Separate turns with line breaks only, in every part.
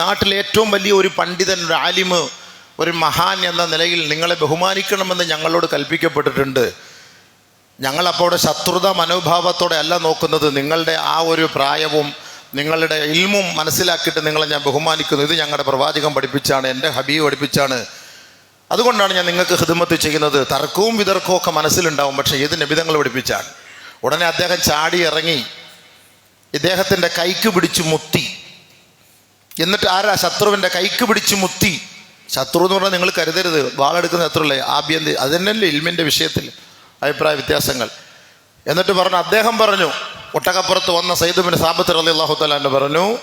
നാട്ടിലെ ഏറ്റവും വലിയ ഒരു പണ്ഡിതൻ ഒരു ആലിമ് ഒരു മഹാൻ എന്ന നിലയിൽ നിങ്ങളെ ബഹുമാനിക്കണമെന്ന് ഞങ്ങളോട് കൽപ്പിക്കപ്പെട്ടിട്ടുണ്ട്. ഞങ്ങളപ്പോൾ ശത്രുത മനോഭാവത്തോടെ അല്ല നോക്കുന്നത്. നിങ്ങളുടെ ആ ഒരു പ്രായവും നിങ്ങളുടെ ഇൽമും മനസ്സിലാക്കിയിട്ട് നിങ്ങളെ ഞാൻ ബഹുമാനിക്കുന്നു. ഇത് ഞങ്ങളുടെ പ്രവാചകം പഠിപ്പിച്ചാണ് എന്റെ ഹബീബ് പഠിപ്പിച്ചാണ്. അതുകൊണ്ടാണ് ഞാൻ നിങ്ങൾക്ക് ഹിദമത്ത് ചെയ്യുന്നത്. തർക്കവും വിതർക്കവും ഒക്കെ മനസ്സിലുണ്ടാവും പക്ഷേ ഇത് നബിതങ്ങൾ പഠിപ്പിച്ചാണ്? ഉടനെ അദ്ദേഹം ചാടി ഇറങ്ങി. ഇദ്ദേഹത്തിന്റെ കൈക്ക് പിടിച്ച് മുത്തി എന്നിട്ട് ആരാ ശത്രുവിന്റെ കൈക്ക് പിടിച്ച് മുത്തി? ശത്രു എന്ന് പറഞ്ഞാൽ നിങ്ങൾ കരുതരുത്. വാളെടുക്കുന്ന ശത്രുല്ലേ? ആഭ്യന്തര അത് തന്നെയല്ലേ ഇൽമിന്റെ വിഷയത്തിൽ അഭിപ്രായ വ്യത്യാസങ്ങൾ. എന്നിട്ട് പറഞ്ഞു അദ്ദേഹം പറഞ്ഞു ഒട്ടകപ്പുറത്ത് വന്ന സൈദുബിൻ സാബത്ത് അലി അള്ളാഹു പറഞ്ഞു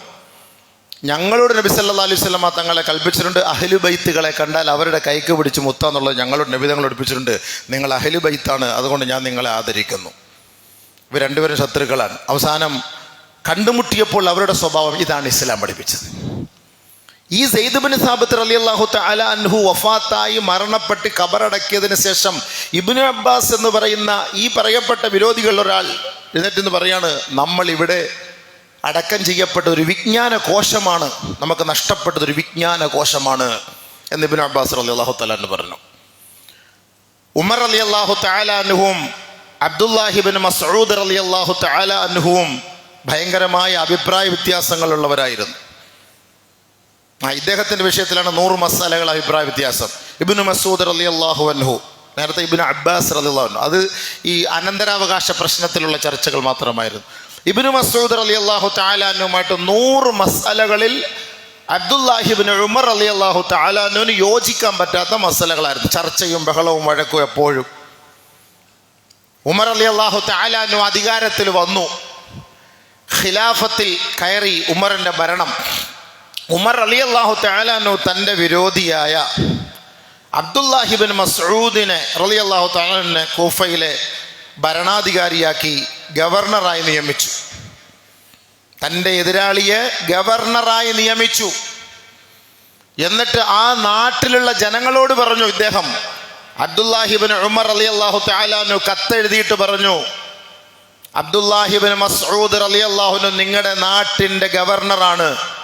ഞങ്ങളോട് നബി സല്ലാ അലൈഹി സ്വലമ തങ്ങളെ കൽപ്പിച്ചിട്ടുണ്ട് അഹ്ലു ബൈത്തുകളെ കണ്ടാൽ അവരുടെ കൈക്ക് പിടിച്ച് മുത്താന്നുള്ളത് ഞങ്ങളോട് നബി തങ്ങൾ പഠിപ്പിച്ചിട്ടുണ്ട് നിങ്ങൾ അഹ്ലു ബൈത്താണ് അതുകൊണ്ട് ഞാൻ നിങ്ങളെ ആദരിക്കുന്നു. ഇവർ രണ്ടുപേരും ശത്രുക്കളാണ്. അവസാനം കണ്ടുമുട്ടിയപ്പോൾ അവരുടെ സ്വഭാവം ഇതാണ് ഇസ്ലാം പഠിപ്പിച്ചത്. ഈ സെയ്ദുബിൻ സാബിത്ത് അലി അള്ളാഹു തല അൻഹു വഫാത്തായി മരണപ്പെട്ട് കബറടക്കിയതിന് ശേഷം ഇബിനു അബ്ബാസ് എന്ന് പറയുന്ന ഈ പറയപ്പെട്ട വിരോധികൾ ഒരാൾ എന്നിട്ടെന്ന് പറയാണ് നമ്മൾ ഇവിടെ അടക്കം ചെയ്യപ്പെട്ട ഒരു വിജ്ഞാന കോശമാണ്. നമുക്ക് നഷ്ടപ്പെട്ടത് ഒരു വിജ്ഞാന കോശമാണ്. എന്ന് ഇബിനു അബ്ബാസ് അലി അള്ളാഹു തലാന്ന് പറഞ്ഞു. ഉമർ അലി അള്ളാഹു തലാനുഹും അബ്ദുല്ലാഹിബിൻ മസൂദ് അലി അള്ളാഹു തല അനുഹുവും ഭയങ്കരമായ അഭിപ്രായ വ്യത്യാസങ്ങളുള്ളവരായിരുന്നു. ആ ഇദ്ദേഹത്തിന്റെ വിഷയത്തിലാണ് നൂറ് മസാലകൾ അഭിപ്രായ വ്യത്യാസം. ഇബിന് മസൂദ് അലി അള്ളാഹു അൻഹു നേരത്തെ ഇബിന് അബ്ബാസ് അലി അള്ളാഹു അത് ഈ അനന്തരാവകാശ പ്രശ്നത്തിലുള്ള ചർച്ചകൾ മാത്രമായിരുന്നു. ഇബിന് മസൂദ് അലി അള്ളാഹു താലാനുമായിട്ട് നൂറ് മസാലകളിൽ അബ്ദുല്ലാഹിബിന് ഉമർ അലി അള്ളാഹു താലാനുവിന് യോജിക്കാൻ പറ്റാത്ത മസാലകളായിരുന്നു. ചർച്ചയും ബഹളവും വഴക്കും എപ്പോഴും. ഉമർ അലി അള്ളാഹു താലാനു അധികാരത്തിൽ വന്നു. ഖിലാഫത്തിൽ കയറി ഉമറിന്റെ ഭരണം. ഉമർ അലി അള്ളാഹു താലാനു തന്റെ വിരോധിയായ അബ്ദുല്ലാഹിബിൻ മസൂദിനെ റലി അള്ളാഹു താലാനെ കൂഫയിലെ ഭരണാധികാരിയാക്കി ഗവർണറായി നിയമിച്ചു. തന്റെ എതിരാളിയെ ഗവർണറായി നിയമിച്ചു. എന്നിട്ട് ആ നാട്ടിലുള്ള ജനങ്ങളോട് പറഞ്ഞു ഇദ്ദേഹം അബ്ദുല്ലാഹിബിൻ ഉമർ അലി അള്ളാഹു താലാനു കത്തെഴുതിയിട്ട് പറഞ്ഞു അബ്ദുല്ലാഹിബിൻ മസൂദ് അലി അള്ളാഹുനു നിങ്ങളുടെ നാട്ടിന്റെ ഗവർണറാണ്.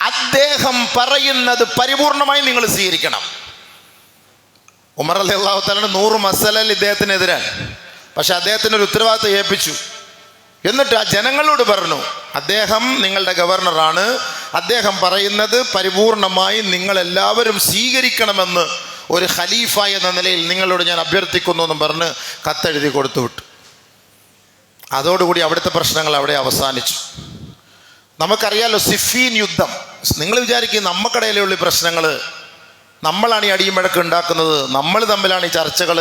അദ്ദേഹം പറയുന്നത് പരിപൂർണമായി നിങ്ങൾ സ്വീകരിക്കണം. ഉമർ അലി അള്ളാഹു താലാണ് നൂറ് മസലൽ ഇദ്ദേഹത്തിനെതിരാണ് പക്ഷെ അദ്ദേഹത്തിന് ഒരു ഉത്തരവാദിത്തം ഏൽപ്പിച്ചു. എന്നിട്ട് ആ ജനങ്ങളോട് പറഞ്ഞു അദ്ദേഹം നിങ്ങളുടെ ഗവർണറാണ്. അദ്ദേഹം പറയുന്നത് പരിപൂർണമായി നിങ്ങളെല്ലാവരും സ്വീകരിക്കണമെന്ന് ഒരു ഖലീഫ എന്ന നിലയിൽ നിങ്ങളോട് ഞാൻ അഭ്യർത്ഥിക്കുന്നു എന്നും പറഞ്ഞ് കത്തെഴുതി കൊടുത്തു വിട്ടു അതോടുകൂടി അവിടുത്തെ പ്രശ്നങ്ങൾ അവിടെ അവസാനിച്ചു. നമുക്കറിയാലോ സിഫീൻ യുദ്ധം. നിങ്ങൾ വിചാരിക്കും നമ്മക്കിടയിലുള്ള ഈ പ്രശ്നങ്ങൾ നമ്മളാണ് ഈ അടിയും ഉണ്ടാക്കുന്നത്. നമ്മൾ തമ്മിലാണ് ഈ ചർച്ചകൾ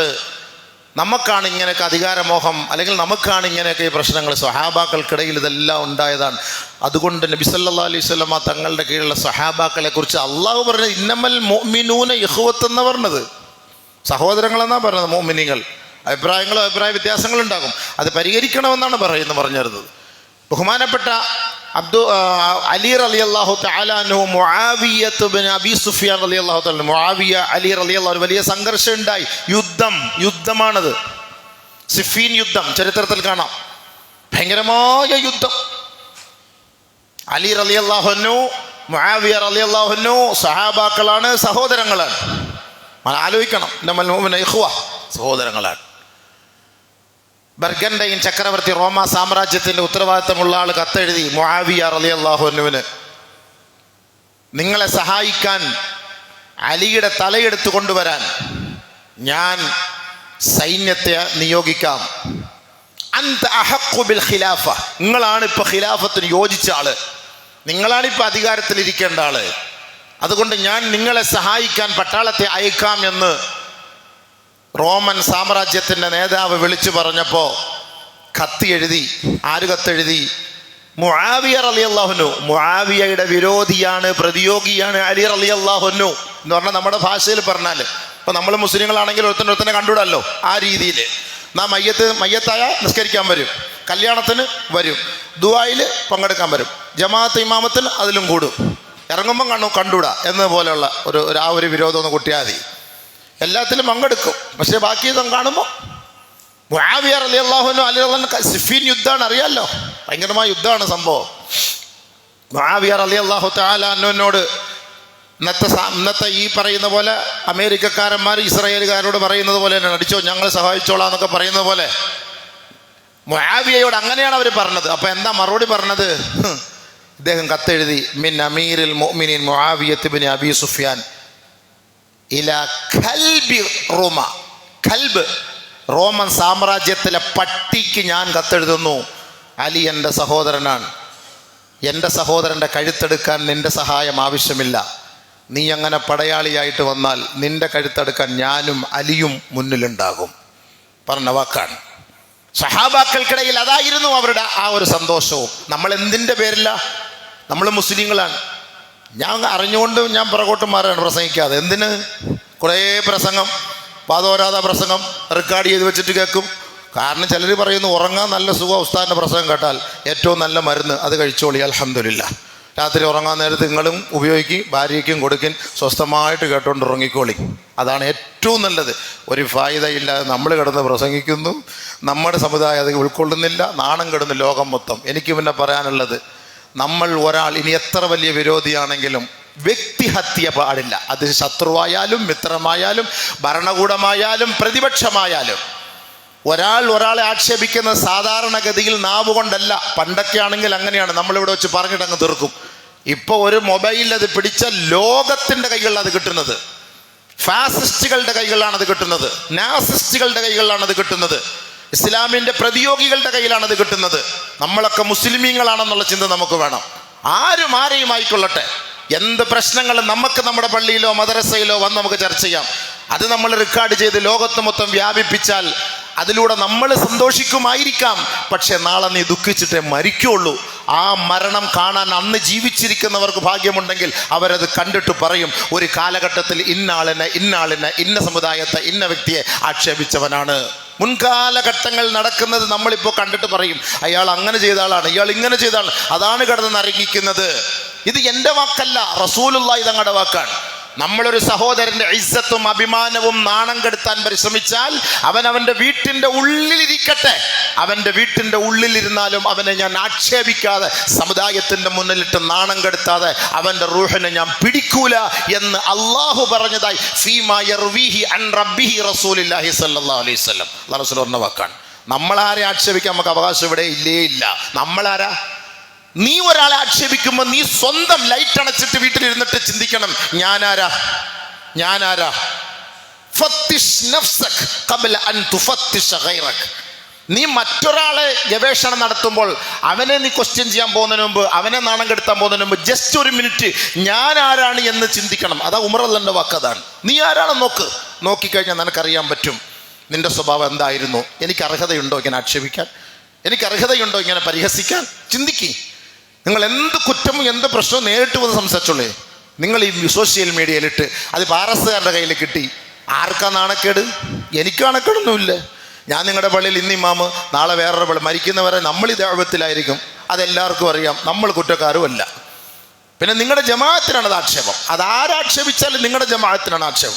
നമുക്കാണ് ഇങ്ങനെയൊക്കെ അധികാരമോഹം അല്ലെങ്കിൽ നമുക്കാണ് ഇങ്ങനെയൊക്കെ ഈ പ്രശ്നങ്ങൾ സഹാബാക്കൾക്കിടയിൽ ഇതെല്ലാം ഉണ്ടായതാണ്. അതുകൊണ്ട് നബിസല്ലാ അലൈഹി സ്വലമ തങ്ങളുടെ കീഴിലുള്ള സഹാബാക്കളെ കുറിച്ച് അള്ളാഹു പറഞ്ഞത് ഇന്നമൽ മോമിനൂന യഹുവത്ത് എന്ന് പറഞ്ഞത്. സഹോദരങ്ങളെന്നാണ് പറഞ്ഞത് മോമിനികൾ അഭിപ്രായങ്ങളും അഭിപ്രായ വ്യത്യാസങ്ങളും ഉണ്ടാകും അത് പരിഹരിക്കണമെന്നാണ് പറയുന്നത് പറഞ്ഞിരുന്നത്. ബഹുമാനപ്പെട്ട അബ്ദു അലി അലി അള്ളാഹു താലാനു മുആവിയത്ത് ബിൻ അബി സുഫിയാൻ അലി അള്ളാഹു താലു മുആവിയ അലി അലി അള്ളാഹു വലിയ സംഘർഷം ഉണ്ടായി. യുദ്ധം യുദ്ധമാണത്. സിഫീൻ യുദ്ധം ചരിത്രത്തിൽ കാണാം. ഭയങ്കരമായ യുദ്ധം. അലി അലി അള്ളാഹുനു മുആവിയ അലി അള്ളാഹുനു സഹാബാക്കളാണ് സഹോദരങ്ങളാണ്. ആലോചിക്കണം. ഇഖ്വ സഹോദരങ്ങളാണ്. ബർഗൻഡൈൻ ചക്രവർത്തി റോമ സാമ്രാജ്യത്തിന്റെ ഉത്തരവാദിത്തമുള്ള ആൾ കത്തെഴുതി മുആവിയ റലി അള്ളാഹുനുവിന് നിങ്ങളെ സഹായിക്കാൻ അലിയുടെ തലയെടുത്ത് കൊണ്ടുവരാൻ ഞാൻ സൈന്യത്തെ നിയോഗിക്കാം. അന്ത അഹഖു ബിൽ ഖിലാഫ. നിങ്ങളാണ് ഇപ്പൊ ഖിലാഫത്തിന് യോജിച്ച ആൾ. നിങ്ങളാണ് അധികാരത്തിൽ ഇരിക്കേണ്ട ആൾ. അതുകൊണ്ട് ഞാൻ നിങ്ങളെ സഹായിക്കാൻ പട്ടാളത്തെ അയക്കാം എന്ന് റോമൻ സാമ്രാജ്യത്തിന്റെ നേതാവ് വിളിച്ചു പറഞ്ഞപ്പോൾ കത്തി എഴുതി ആര് കത്തെഴുതി? മുആവിയ അലി അള്ളാഹുനു മുആവിയയുടെ വിരോധിയാണ് പ്രതിയോഗിയാണ് അലി അലി അള്ളാഹുനു എന്ന് പറഞ്ഞാൽ നമ്മുടെ ഭാഷയിൽ പറഞ്ഞാൽ ഇപ്പം നമ്മൾ മുസ്ലിങ്ങളാണെങ്കിൽ ഒരുത്തൻ ഒരുത്തനെ കണ്ടുവിടല്ലോ ആ രീതിയിൽ നാം മയ്യത്ത് മയ്യത്തായ നിസ്കരിക്കാൻ വരും. കല്യാണത്തിന് വരും. ദുബായിൽ പങ്കെടുക്കാൻ വരും. ജമാഅത്ത് ഇമാമത്തിൽ അതിലും കൂടും. ഇറങ്ങുമ്പം കണ്ടു കണ്ടുവിടാ എന്നതുപോലെയുള്ള ഒരു ആ ഒരു വിരോധം ഒന്ന് കുട്ടിയാൽ മതി. എല്ലാത്തിലും പങ്കെടുക്കും. പക്ഷേ ബാക്കി ഇതും കാണുമ്പോൾ മുആവിയ അലി അൻഹു അലി അള്ളാഹു സിഫീൻ യുദ്ധമാണ് അറിയാമല്ലോ ഭയങ്കരമായ യുദ്ധമാണ് സംഭവം. മഹാവിയർ അലി അള്ളാഹു താലാനോനോട് ഇന്നത്തെ ഇന്നത്തെ ഈ പറയുന്ന പോലെ അമേരിക്കക്കാരന്മാർ ഇസ്രായേലുകാരോട് പറയുന്നത് പോലെ തന്നെ അടിച്ചോ ഞങ്ങൾ സഹായിച്ചോളാം എന്നൊക്കെ പറയുന്നത് പോലെ. മുആവിയയോട് അങ്ങനെയാണ് അവർ പറഞ്ഞത്. അപ്പോൾ എന്താ മറുപടി പറഞ്ഞത്. ഇദ്ദേഹം കത്തെഴുതി മിൻ അമീരിൽ മുഅ്മിനീൻ മുആവിയത്ത് ബിൻ അബി സുഫിയാൻ. ഇല കൽബി റോമ. കൽബ് റോമൻ സാമ്രാജ്യത്തിലെ പട്ടിക്ക് ഞാൻ കത്തെഴുതുന്നു. അലി എന്റെ സഹോദരനാണ്. എന്റെ സഹോദരന്റെ കഴുത്തെടുക്കാൻ നിന്റെ സഹായം ആവശ്യമില്ല. നീ അങ്ങനെ പടയാളിയായിട്ട് വന്നാൽ നിന്റെ കഴുത്തെടുക്കാൻ ഞാനും അലിയും മുന്നിലുണ്ടാകും. പറഞ്ഞ വാക്കാണ്. സഹാബാക്കൾക്കിടയിൽ അതായിരുന്നു അവരുടെ ആ ഒരു സന്തോഷവും. നമ്മൾ എന്തിന്റെ പേരില്ല നമ്മൾ മുസ്ലിങ്ങളാണ്. ഞാൻ അറിഞ്ഞുകൊണ്ടും ഞാൻ പുറകോട്ട് മാറാണ് പ്രസംഗിക്കാതെ. എന്തിന്? കുറേ പ്രസംഗം വാദോരാത പ്രസംഗം റെക്കോർഡ് ചെയ്ത് വെച്ചിട്ട് കേൾക്കും. കാരണം ചിലർ പറയുന്നു ഉറങ്ങാൻ നല്ല സുഖം ഉസ്താദിന്റെ പ്രസംഗം കേട്ടാൽ ഏറ്റവും നല്ല മരുന്ന് അത് കഴിച്ചോളി അലഹമില്ല രാത്രി ഉറങ്ങാൻ നേരത്ത് നിങ്ങളും ഉപയോഗിക്കും ഭാര്യയ്ക്കും കൊടുക്കും സ്വസ്ഥമായിട്ട് കേട്ടുകൊണ്ട് ഉറങ്ങിക്കോളി. അതാണ് ഏറ്റവും നല്ലത്. ഒരു ഫായുതയില്ലാതെ നമ്മൾ കിടന്ന് പ്രസംഗിക്കുന്നു നമ്മുടെ സമുദായം അത് ഉൾക്കൊള്ളുന്നില്ല നാണം കിടന്ന് ലോകം മൊത്തം. എനിക്ക് പിന്നെ പറയാനുള്ളത് നമ്മൾ ഒരാൾ ഇനി എത്ര വലിയ വിരോധിയാണെങ്കിലും വ്യക്തിഹത്യ പാടില്ല. അത് ശത്രുവായാലും മിത്രമായാലും ഭരണകൂടമായാലും പ്രതിപക്ഷമായാലും. ഒരാൾ ഒരാളെ ആക്ഷേപിക്കുന്ന സാധാരണഗതിയിൽ നാവ് കൊണ്ടല്ല പണ്ടൊക്കെ ആണെങ്കിൽ അങ്ങനെയാണ്. നമ്മളിവിടെ വെച്ച് പറഞ്ഞിട്ടങ്ങ് തീർക്കും. ഇപ്പോൾ ഒരു മൊബൈൽ അത് പിടിച്ച ലോകത്തിന്റെ കൈകളിൽ അത് കിട്ടുന്നത്. ഫാസിസ്റ്റുകളുടെ കൈകളിലാണ് അത് കിട്ടുന്നത്. നാസിസ്റ്റുകളുടെ കൈകളിലാണ് അത് കിട്ടുന്നത്. ഇസ്ലാമിന്റെ പ്രതിയോഗികളുടെ കയ്യിലാണ് അത് കിട്ടുന്നത്. നമ്മളൊക്കെ മുസ്ലിമീങ്ങളാണെന്നുള്ള ചിന്ത നമുക്ക് വേണം. ആരും ആരെയും ആയിക്കൊള്ളട്ടെ. എന്ത് പ്രശ്നങ്ങളും നമുക്ക് നമ്മുടെ പള്ളിയിലോ മദ്രസയിലോ വന്ന് നമുക്ക് ചർച്ച ചെയ്യാം. അത് നമ്മൾ റെക്കോർഡ് ചെയ്ത് ലോകത്ത് മൊത്തം വ്യാപിപ്പിച്ചാൽ അതിലൂടെ നമ്മൾ സന്തോഷിക്കുമായിരിക്കാം. പക്ഷെ നാളെ നീ ദുഃഖിച്ചിട്ടേ മരിക്കുള്ളൂ. ആ മരണം കാണാൻ അന്ന് ജീവിച്ചിരിക്കുന്നവർക്ക് ഭാഗ്യമുണ്ടെങ്കിൽ അവരത് കണ്ടിട്ട് പറയും ഒരു കാലഘട്ടത്തിൽ ഇന്നാളിനെ ഇന്നാളിനെ ഇന്ന സമുദായത്തെ ഇന്ന വ്യക്തിയെ ആക്ഷേപിച്ചവനാണ്. മുൻകാലഘട്ടങ്ങൾ നടക്കുന്നത് നമ്മളിപ്പോൾ കണ്ടിട്ട് പറയും അയാൾ അങ്ങനെ ചെയ്ത ആളാണ് ഇയാൾ ഇങ്ങനെ ചെയ്ത ആളാണ്. അതാണ് കിടന്ന് നരകിക്കുന്നത്. ഇത് എന്റെ വാക്കല്ല റസൂലുള്ള ഇതങ്ങടെ വാക്കാണ്. നമ്മളൊരു സഹോദരന്റെ ഇസ്സത്തും അഭിമാനവും നാണം കെടുത്താൻ പരിശ്രമിച്ചാൽ അവൻ അവന്റെ വീട്ടിന്റെ ഉള്ളിലിരിക്കട്ടെ. അവന്റെ വീട്ടിന്റെ ഉള്ളിലിരുന്നാലും അവനെ ഞാൻ ആക്ഷേപിക്കാതെ സമുദായത്തിന്റെ മുന്നിലിട്ട് നാണം കെടുത്താതെ അവന്റെ റൂഹനെ ഞാൻ പിടിക്കൂല എന്ന് അള്ളാഹു പറഞ്ഞതായി ഫീമാ യർവീഹി അൻ റബ്ബിഹി റസൂലില്ലാഹി സല്ലല്ലാഹു അലൈഹി റസൂൽ വാക്കാണ്. നമ്മളാരെ ആക്ഷേപിക്കാൻ നമുക്ക് അവകാശം ഇവിടെ ഇല്ലേ ഇല്ല. നമ്മളാരാ? നീ ഒരാളെ ആക്ഷേപിക്കുമ്പോൾ നീ സ്വന്തം ലൈറ്റ് അണച്ചിട്ട് വീട്ടിലിരുന്നിട്ട് ചിന്തിക്കണം ഞാനാരാ? ഞാനാരാ? നീ മറ്റൊരാളെ ഗവേഷണം നടത്തുമ്പോൾ അവനെ നീ ക്വസ്റ്റ്യൻ ചെയ്യാൻ പോകുന്നതിന് മുമ്പ് അവനെ നാണം കെടുത്താൻ പോകുന്നതിന് മുമ്പ് ജസ്റ്റ് ഒരു മിനിറ്റ് ഞാൻ ആരാണ് എന്ന് ചിന്തിക്കണം. അതാ ഉമറല്ലന്റെ വാക്കതാണ് നീ ആരാണെന്ന് നോക്ക്. നോക്കിക്കഴിഞ്ഞാൽ നിനക്കറിയാൻ പറ്റും. നിന്റെ സ്വഭാവം എന്തായിരുന്നു? എനിക്ക് അർഹതയുണ്ടോ ഇങ്ങനെ ആക്ഷേപിക്കാൻ? എനിക്ക് അർഹതയുണ്ടോ ഇങ്ങനെ പരിഹസിക്കാൻ? ചിന്തിക്കേ. നിങ്ങൾ എന്ത് കുറ്റം എന്ത് പ്രശ്നവും നേരിട്ട് വന്ന് സംസാരിച്ചോളേ. നിങ്ങൾ ഈ സോഷ്യൽ മീഡിയയിലിട്ട് അത് പാറസുകാരുടെ കയ്യിൽ കിട്ടി. ആർക്കാ നാണക്കേട്? എനിക്ക് നാണക്കേടൊന്നുമില്ല. ഞാൻ നിങ്ങളുടെ പള്ളിയിൽ ഇന്ന് ഇമാമ് നാളെ വേറൊരു പള്ളി. മരിക്കുന്നവരെ നമ്മൾ ഈ ദൈവത്തിലായിരിക്കും. അതെല്ലാവർക്കും അറിയാം. നമ്മൾ കുറ്റക്കാരുമല്ല. പിന്നെ നിങ്ങളുടെ ജമാഅത്തിനാണ് അത് ആക്ഷേപം അത് ആരാക്ഷേപിച്ചാലും നിങ്ങളുടെ ജമാഅത്തിനാണ് ആക്ഷേപം.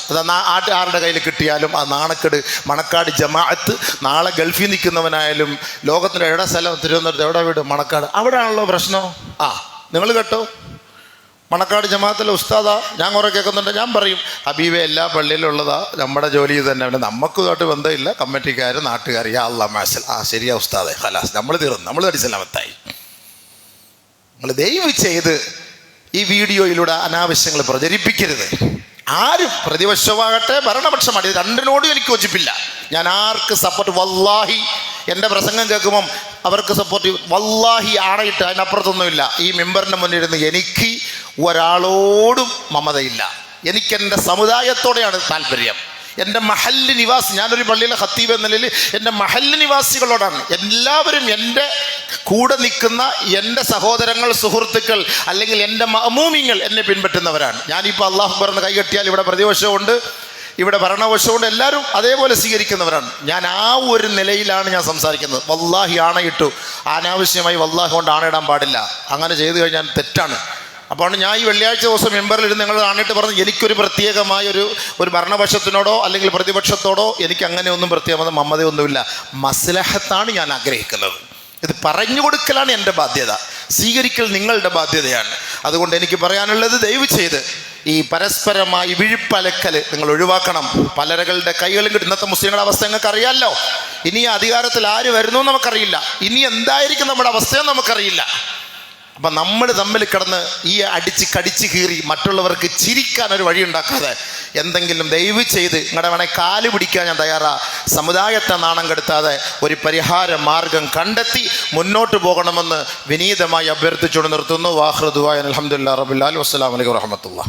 അത് ആരുടെ കയ്യിൽ കിട്ടിയാലും ആ നാണക്കെട് മണക്കാട് ജമാഅത്ത് നാളെ ഗൾഫിൽ നിൽക്കുന്നവനായാലും ലോകത്തിന്റെ എവിടെ സ്ഥലം തിരുവനന്തപുരത്ത് എവിടെ വീട് മണക്കാട് അവിടെയാണല്ലോ പ്രശ്നം? ആ നിങ്ങൾ കേട്ടോ. മണക്കാട് ജമാഅത്തിലെ ഉസ്താദാ ഞാൻ കുറെ കേൾക്കുന്നുണ്ട് ഞാൻ പറയും ഹബീബ എല്ലാ പള്ളിയിലുള്ളതാ നമ്മുടെ ജോലി തന്നെ. പിന്നെ നമുക്കുമായിട്ട് ബന്ധമില്ല കമ്മിറ്റിക്കാർ നാട്ടുകാർ യാ അല്ല മാസൽ ആ ശരിയാ ഉസ്താദെ ഹലാസ് നമ്മൾ തീർന്നു നമ്മൾ അടിച്ചലാമത്തായി നമ്മൾ ദയവ് ചെയ്ത് ഈ വീഡിയോയിലൂടെ അനാവശ്യങ്ങൾ പ്രചരിപ്പിക്കരുത്. ആരും പ്രതിപക്ഷമാകട്ടെ ഭരണപക്ഷമാകട്ടെ ഇത് രണ്ടിനോടും എനിക്ക് യോജിപ്പില്ല. ഞാൻ ആർക്ക് സപ്പോർട്ട് വല്ലാഹി എന്റെ പ്രസംഗം കേൾക്കുമ്പം അവർക്ക് സപ്പോർട്ട് വല്ലാഹി ആണയിട്ട് അതിനപ്പുറത്തൊന്നുമില്ല. ഈ മെമ്പറിന്റെ മുന്നിലിരുന്ന് എനിക്ക് ഒരാളോടും മമതയില്ല. എനിക്കെന്റെ സമുദായത്തോടെയാണ് താല്പര്യം. എന്റെ മഹല്ല് നിവാസി ഞാനൊരു പള്ളിയിലെ ഹത്തീബ് എന്ന നിലയിൽ എന്റെ മഹല്ല് നിവാസികളോടാണ്. എല്ലാവരും എന്റെ കൂടെ നിൽക്കുന്ന എന്റെ സഹോദരങ്ങൾ സുഹൃത്തുക്കൾ അല്ലെങ്കിൽ എന്റെ മമൂമിങ്ങൾ എന്നെ പിൻപറ്റുന്നവരാണ്. ഞാനിപ്പോൾ അള്ളാഹു പറഞ്ഞ് കൈകെട്ടിയാൽ ഇവിടെ പ്രതിപക്ഷമുണ്ട് ഇവിടെ ഭരണപക്ഷമുണ്ട് എല്ലാവരും അതേപോലെ സ്വീകരിക്കുന്നവരാണ്. ഞാൻ ആ ഒരു നിലയിലാണ് ഞാൻ സംസാരിക്കുന്നത്. വല്ലാഹി ആണയിട്ടു അനാവശ്യമായി വല്ലാഹി കൊണ്ട് ആണയിടാൻ പാടില്ല. അങ്ങനെ ചെയ്തു കഴിഞ്ഞാൽ തെറ്റാണ്. അപ്പോൾ ഞാൻ ഈ വെള്ളിയാഴ്ച ദിവസം മെമ്പറിൽ ഇരുന്ന് നിങ്ങൾ ആണിട്ട് പറഞ്ഞു എനിക്കൊരു പ്രത്യേകമായ ഒരു ഒരു ഭരണപക്ഷത്തിനോടോ അല്ലെങ്കിൽ പ്രതിപക്ഷത്തോടോ എനിക്ക് അങ്ങനെ ഒന്നും പ്രത്യേകത മമതയൊന്നുമില്ല മസ്ലഹത്താണ് ഞാൻ ആഗ്രഹിക്കുന്നത്. ഇത് പറഞ്ഞു കൊടുക്കലാണ് എന്റെ ബാധ്യത. സ്വീകരിക്കൽ നിങ്ങളുടെ ബാധ്യതയാണ്. അതുകൊണ്ട് എനിക്ക് പറയാനുള്ളത് ദയവ് ചെയ്ത് ഈ പരസ്പരമായി വിഴുപ്പലക്കൽ നിങ്ങൾ ഒഴിവാക്കണം. പലരകളുടെ കൈകളും കിട്ടും ഇന്നത്തെ മുസ്ലിങ്ങളുടെ അവസ്ഥ നിങ്ങൾക്ക് അറിയാമല്ലോ ഇനി അധികാരത്തിൽ ആര് വരുന്നു നമുക്കറിയില്ല. ഇനി എന്തായിരിക്കും നമ്മുടെ അവസ്ഥയെന്ന് നമുക്കറിയില്ല. അപ്പം നമ്മൾ തമ്മിൽ കിടന്ന് ഈ അടിച്ച് കടിച്ച് കീറി മറ്റുള്ളവർക്ക് ചിരിക്കാൻ ഒരു വഴി ഉണ്ടാക്കാതെ എന്തെങ്കിലും ദയവ് ചെയ്ത് നിങ്ങളുടെ വേണേൽ കാൽ പിടിക്കാൻ ഞാൻ തയ്യാറാ. സമുദായത്തെ നാണം കെടുത്താതെ ഒരു പരിഹാര മാർഗം കണ്ടെത്തി മുന്നോട്ട് പോകണമെന്ന് വിനീതമായി അഭ്യർത്ഥിച്ചുകൊണ്ട് നിർത്തുന്നു. വാഹൃദുവായ അലഹമുല്ലാ റബുല്ലാൽ വസ്സലാമലൈക്കും വറഹമത്തുള്ള